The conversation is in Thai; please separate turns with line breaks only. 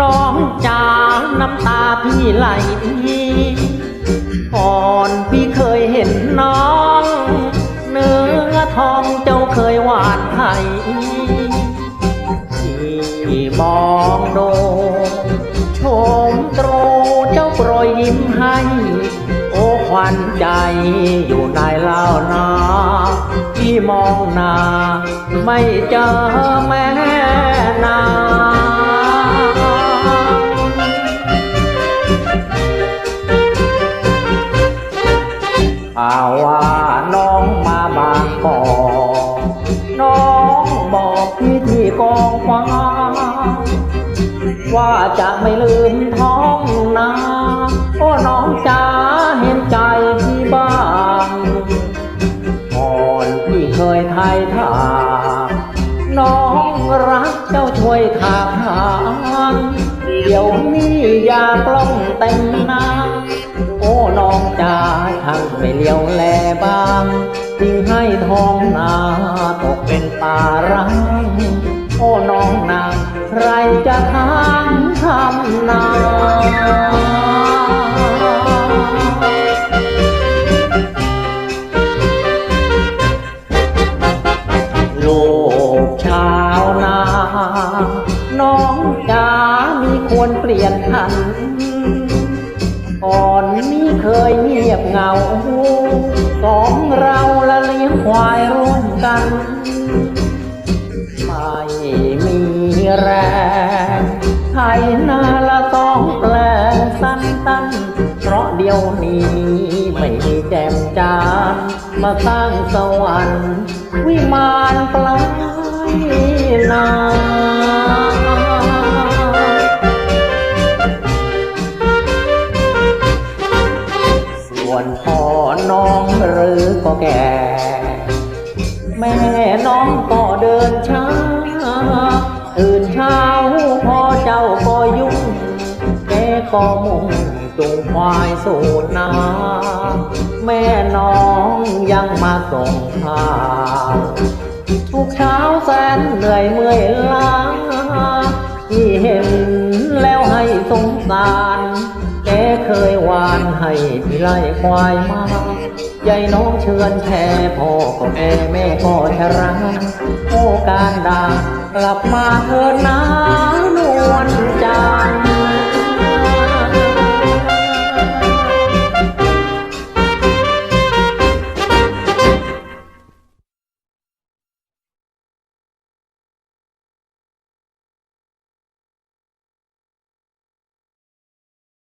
น้องจ๋าน้ำตาพี่ไหลก่อนพี่เคยเห็นน้อง เนื้อทองเจ้าเคยหวานไห้ที่มองดูชมตรูเจ้าโปรยยิ้มให้ โอ้ควันใจอยู่ในเล่านาที่มองนาไม่เจอแม่นา ว่าน้องมาบางกอกน้องบอกพี่ที่กองฟ้าว่าจะไม่ลืมท้องนาโอ้น้องจ๋าเห็นใจพี่บ้างก่อนพี่เคยไทยถาน้องรักเจ้าช่วยถามหาเดี๋ยวนี้อยากกล้องเต็มหน้าโอ้น้องจ๋า ช่างไม่เลี้ยวแลบ้างทิ้งให้ท้องนาตกเป็นป่าร้างโอ้น้องนางใครจะทำทำนาลูกชาวนา น้องจ๋ามีควรเปลี่ยนทัน ก่อนนี้เคยเงียบเหงาสองเราละเลี้ยงควายร่วมกันไม่มีแรงไถนาละต้องแปลงสั้นตันเพราะเดี๋ยวนี้ไม่มีแจมจานมาสร้างสวรรค์วิมานปลายนา ส่วนพ่อน้องหรือก็แก่ แม่น้องก็เดินช้าตื่นเช้าพ่อเจ้าก็ยุ่งแกก็มุ่งจูงควายสู่นาแม่น้องยังมาส่งข้าวทุกเช้าแสนเหนื่อยเมื่อยล้าที่เห็นแล้วให้สงสาร เคยวานให้พี่ไล่ควายมาใหญ่น้องเชิญแพ่พ่อก็แก่แม่ก็ชราโอการดากลับมาเถิดนะนวลจันทร์